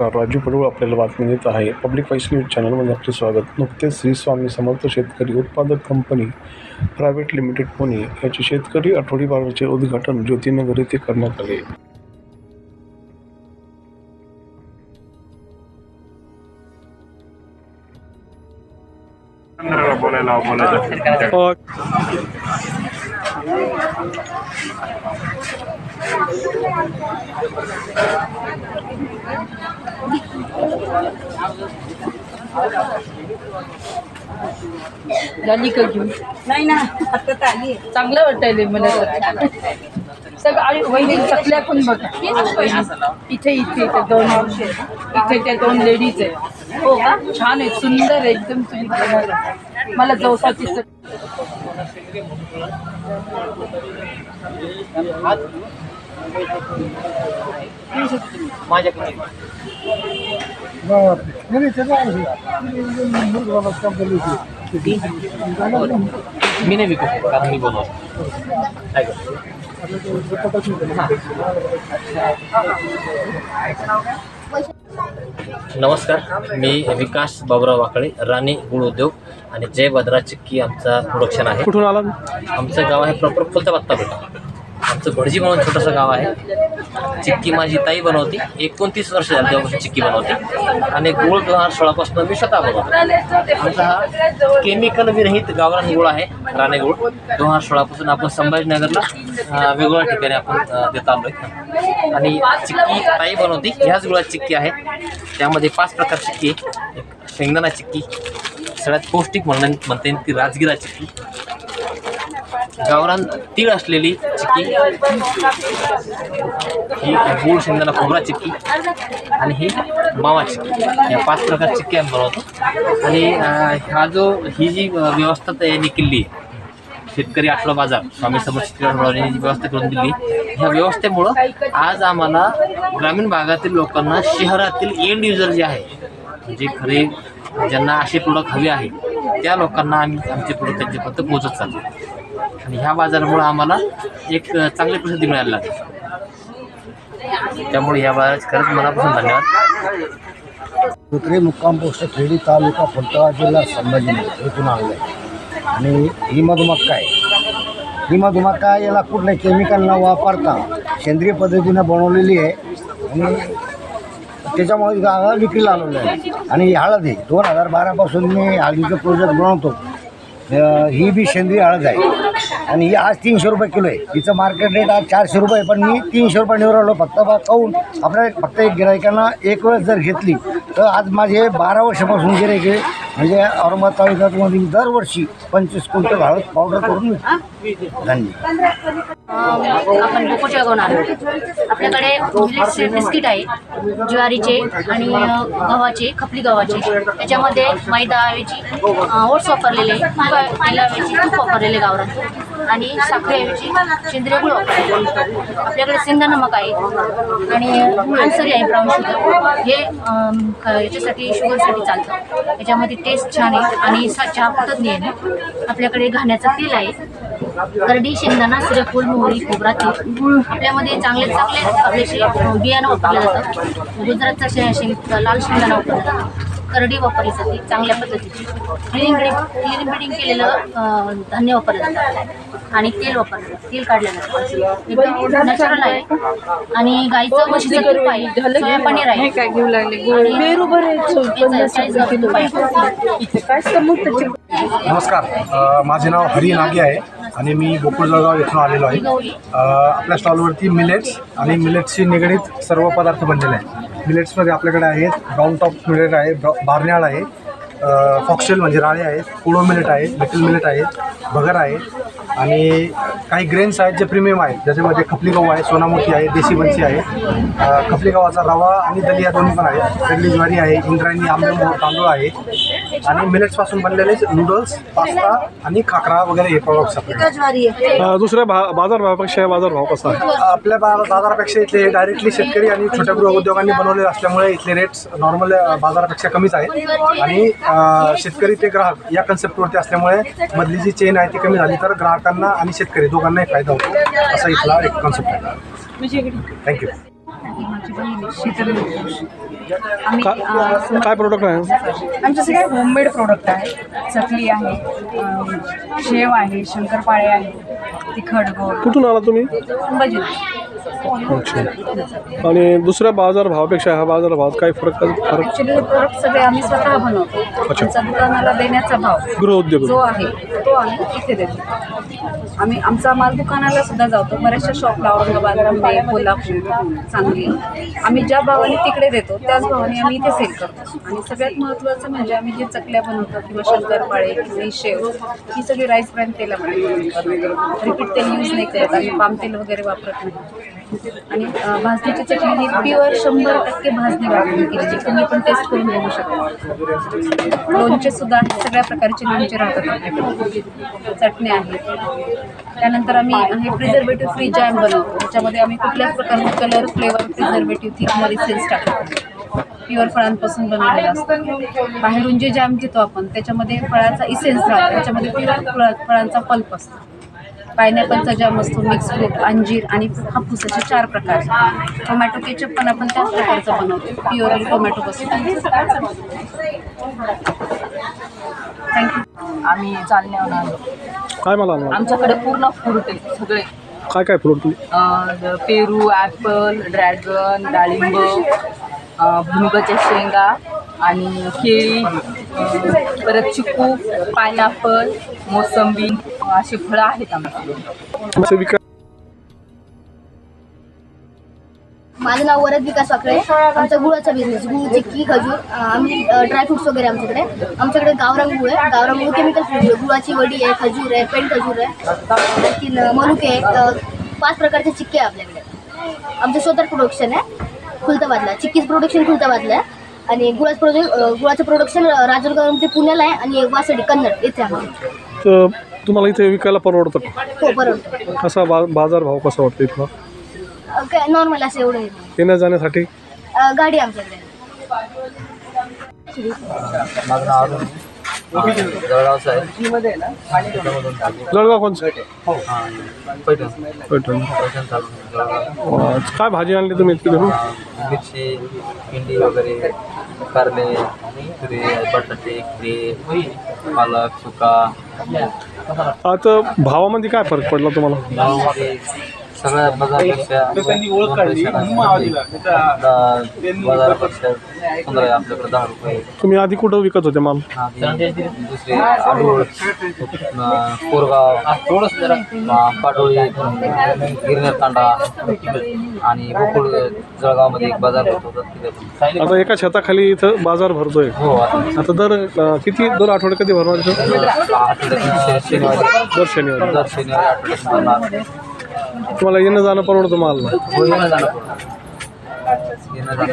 राजू पडवळ आपल्याला बातमी देत आहे. पब्लिक वाईस न्यूज चॅनलमध्ये आपले स्वागत. नुकतेच श्री स्वामी समर्थ शेतकरी उत्पादक कंपनी प्रायव्हेट लिमिटेड पुणे याचे शेतकरी आठवडी बाजाराचे उद्घाटन ज्योतिनगर येथे करण्यात आले. बोलायला बोलायला. झाली का घेऊन? नाही ना आता आली. चांगलं वाटायलंय मला तर. सगळं आणि वहिनी चकल्या पण बघा. इथे इथे इथे दोन इथे त्या दोन लेडीज आहेत. हो का? छान आहे सुंदर आहे एकदम बनवलं. मला जवसाची मी नाही विकत कारण मी करतो? नमस्कार मी विकास बाबुराव वाकळे राणे गुळ उद्योग आणि जय भद्रा चिक्की आमचा प्रोडक्शन आहे. कुठून आला आमचं गाव आहे प्रॉपर फुलता बत्ता बेटा आमचं भटजी म्हणून छोटंसं गाव आहे. चिक्की माझी ताई बनवते. एकोणतीस वर्ष झाली तेव्हापासून चिक्की बनवते. आणि गुळ गहार सोळापासून मी स्वतः बनवतो. आमचा हा केमिकल विरहित गावरान गुळ आहे राणे गुळ. गव्हाण सोळापासून आपण संभाजीनगरला वेगवेगळ्या ठिकाणी आपण देत आलो आहे आणि चिक्की ताई बनवते. ह्याच गुळात चिक्की आहे. त्यामध्ये पाच प्रकार चिक्की एक शेंगदाणा चिक्की सगळ्यात पौष्टिक म्हणून म्हणता येईल ती राजगिरा चिक्की. गावरान तीळ असलेली चिक्की. ही गूळ शेंगदाणा खोबरा चिक्की आणि ही मावा चिक्की. या पाच प्रकार चिक्की आम्ही बनवतो. आणि हा जो ही जी व्यवस्था त्यांनी केली शेतकरी आठवडा बाजार स्वामी समोर शेतकरी यांनी जी व्यवस्था करून दिली ह्या व्यवस्थेमुळं आज आम्हाला ग्रामीण भागातील लोकांना शहरातील एंड युजर जे आहे जे खरे ज्यांना असे प्रोडक्ट हवे आहे त्या लोकांना आम्ही आमचे प्रोडक्ट त्यांच्यापर्यंत पोहोचत चालतो आणि ह्या बाजारामुळं आम्हाला एक चांगली प्रसिद्धी मिळायला लागली. त्यामुळे या बाजारात खरंच मनापासून धन्यवाद. कुत्रे मुक्काम पोस्ट खेडी तालुका फलटणा जिल्हा संभाजीनगर इथून आणलं आहे. आणि ही मधुमक्का आहे ही मधुमक्का याला कुठल्या केमिकल न वापरता सेंद्रिय पद्धतीनं बनवलेली आहे. आणि त्याच्यामुळे गावा विक्रीला आलेलं आहे आणि ही हळद आहे. दोन हजार बारापासून मी हळदीचं प्रोजेक्ट बनवतो. ही बी सेंद्रिय हळद आहे. आणि ही आज तीनशे रुपये किलो आहे. हिचं मार्केट रेट आज चारशे रुपये आहे. पण मी तीनशे रुपये निवड आलो फक्त बा काहून आपल्या फक्त एक गिरायकांना एक वेळेस जर घेतली तर आज माझे बारा वर्षापासून गिरायक आहे. म्हणजे औरंगाबाद तालुक्यामध्ये मी दरवर्षी पंचवीस क्विंटल हळद पावडर करून धन्यवाद आपण बोको आहोत आपल्याकडे मिलेट्स बिस्किट आहे ज्वारीचे आणि गव्हाचे खपली गव्हाचे. त्याच्यामध्ये मैदाऐवजी ओट्स वापरलेले तेलाऐवजी तूप वापरलेले गावरान. आणि साखरेऐवजी सेंद्रिय गुळ वापरलेले. आपल्याकडे सिंधा नमक आहे आणि आन्सरी आहे ब्राऊन शुगर हे याच्यासाठी शुगरसाठी चालतं. याच्यामध्ये टेस्ट छान आहे आणि चहा फुटत नाही आपल्याकडे घाण्याचं तेल आहे. करडी शेंगदाणा सूर्यफूल मोहरी खोबरा तेल आपल्यामध्ये चांगले चांगले आपल्याशी बियाणं वापरलं जातं गुजरातचा शे शेंग लाल शेंगदाणा वापरला जातो. करडी वापरली जाते चांगल्या पद्धतीची. क्लिनिंग क्लिनिंग बिडिंग केलेलं धान्य वापरलं जातं. आणि तेल वापरलं जातं. तेल काढलं जातं. एकदम नॅचरल आहे. आणि गाईचं म्हशीचं तूप आहे. सोया पनीर आहे. काय घेऊ लागले? चाळीस तूप आहे काय नमस्कार. माझे नाव हरी नागे आहे आणि मी गोकुळ जळगाव येथून आलेलो आहे. आपल्या स्टॉलवरती मिलेट्स आणि मिलेट्सशी निगडीत सर्व पदार्थ बनलेले आहेत. मिलेट्समध्ये आपल्याकडे आहेत ब्राऊन टॉप मिलेट आहे ब्रा- बारण्याळ आहे फॉक्सेल म्हणजे राळे आहेत कुडो मिलेट आहे लिटल मिलेट आहे भगर आहे आणि काही ग्रेन्स आहेत जे प्रीमियम आहेत. ज्याच्यामध्ये खपली गहू आहे सोनामोठी आहे देशी बन्सी आहे. खपली गव्हाचा रवा आणि दलिया दोन्ही पण आहे वेगळी ज्वारी आहे इंद्रायणी आंबेमोहर तांदूळ आहे. आणि मिलेट्सपासून बनलेले नूडल्स पास्ता आणि खाकरा वगैरे हे आहे. दुसऱ्या भा बाजारभावापेक्षा या बाजारभाव कसा? आहे आपल्या बाजारापेक्षा इथले डायरेक्टली शेतकरी आणि छोट्या गृह उद्योगांनी बनवलेले असल्यामुळे इथले रेट्स नॉर्मल बाजारापेक्षा कमीच आहेत. आणि शेतकरी ते ग्राहक या कन्सेप्टवरती असल्यामुळे मधली जी चेन आहे ती कमी झाली. तर ग्राहकांना आणि शेतकरी दोघांनाही फायदा होतो. असा इथला एक कॉन्सेप्ट आहे. थँक्यू ही आहे, शीतल. आम्ही का अ, सम- काय प्रोडक्ट आहे? आमचे सगळे होममेड प्रोडक्ट आहे. चकली आहे शेव आहे शंकरपाळे आहे तिखट गोड. कुठून आला तुम्ही? अच्छा. आणि दुसऱ्या बाजार भावापेक्षा ह्या बाजार भावात काय फरक फरक? ॲक्च्युली हे प्रोडक्ट सगळे आम्ही स्वतः बनवतो. आमचा दुकानाला देण्याचा भाव गृहउद्योग जो आहे तो आम्ही इथे देतो. आम्ही आमचा माल दुकानाला सुद्धा जातो. बऱ्याचशा शॉपला औरंगाबाद मुंबई कोल्हापूर सांगली. आम्ही ज्या भावाने तिकडे देतो त्याच भावाने आम्ही इथे सेल करतो. आणि सगळ्यात महत्त्वाचं म्हणजे आम्ही जे चकल्या बनवतो किंवा शंकरपाळे किंवा शेव ही सगळी राईस ब्रँड तेलामध्ये रिपीट तेल यूज नाही करत आम्ही पाम तेल वगैरे वापरत नाही. आणि भाजणीची चटणी ही प्युअर शंभर टक्के भाजणी वापरून जी तुम्ही पण टेस्ट करून बघू शकता. लोणचे सुद्धा सगळ्या प्रकारचे लोणचे राहतात आपल्याकडे चटणी आहे त्यानंतर आम्ही हे प्रिझर्वेटिव्ह फ्री जॅम बनवतो. त्याच्यामध्ये आम्ही कुठल्याच प्रकारचे कलर फ्लेवर प्रिझर्वेटिव्ह थिकमध्ये सेन्स टाकतो प्युअर फळांपासून बनवलेलं असतं. बाहेरून जे जॅम घेतो आपण त्याच्यामध्ये फळाचा इसेन्स राहतो. त्याच्यामध्ये प्युअर फळ फळांचा पल्प असतो. पायनॅपलचा जॅम असतो मिक्स फ्रूट अंजीर आणि हापूस असे चार प्रकार. टोमॅटो केचप पण आपण त्याच प्रकारचा बनवतो. प्युअरली टोमॅटो पासून. थँक्यू आम्ही जालन्याहून आलो. काय मला आमच्याकडे पूर्ण फ्रूट आहे सगळे. काय काय फ्रूट तुम्ही अं, पेरू ॲपल ड्रॅगन डाळिंब अं, भुईमुगाच्या शेंगा आणि केळी अं, परत चिकू पायनॅपल मोसंबी अशी फळं आहेत आमच्याकडे. असं विका माझं नाव वरद विकास वाकडे आमचा गुळाचा बिझनेस गुळ चिक्की खजूर आम्ही ड्रायफ्रुट्स वगैरे आमच्याकडे. आमच्याकडे गावरान गुळ आहे. गावरान गुळ केमिकल फ्री गुळ गुळाची वडी आहे खजूर आहे पेंट खजूर आहे. आणखीन मनुके आहे अं, पाच प्रकारचे चिक्के आहे आपल्याकडे. आमचं स्वतः प्रोडक्शन आहे. खुलताबादला. चिक्कीचं प्रोडक्शन खुलताबादला आहे. आणि गुळाचं प्रोडक्ट गुळाचं प्रोडक्शन राजूरगावमध्ये पुण्याला आहे आणि वासडी कन्नड येथे आहे तुम्हाला इथे विकायला परवडतं का? हो बरोबर कसा बा बाजार भाव कसा वाटतो इथला? नॉर्मल असं एवढं नाही. येण्या जाण्यासाठी? अं, गाडी आहे आमच्याकडे. माझं नाव अरुण जळगावचं आहे जळगाव कोणचं? हां पैठण. पैठण. पैठण तालुका जळगाव अं, काय भाजी आणली तुम्ही इतकी घेऊन मिरची भेंडी वगैरे कारले तुरी बटाटे खिरे पालक सुका. आता भावामध्ये काय फरक पडला तुम्हाला? गावामध्ये सगळ्या बाजारापेक्षा दोन पैसे जास्त. बाजारापेक्षा पंधरा आहे आपल्याकडे दहा रुपये. तुम्ही आधी कुठं विकत होते माल? आधी दुसरे आडूळ कोरगाव अं, पाटोळी गिरनेर तांडा आणि गोकुळ जळगावमध्ये एक बाजार भरतो होता तिथे. आता एका छताखाली इथं बाजार भरतोय. हो आता आता दर किती दर आठवडे कधी भरणार? दर शनिवारी. दर शनिवारी आठवड्यात भरणार. तुम्हाला येणं जाणं परवडतं माल. हो येणं जाणं येणं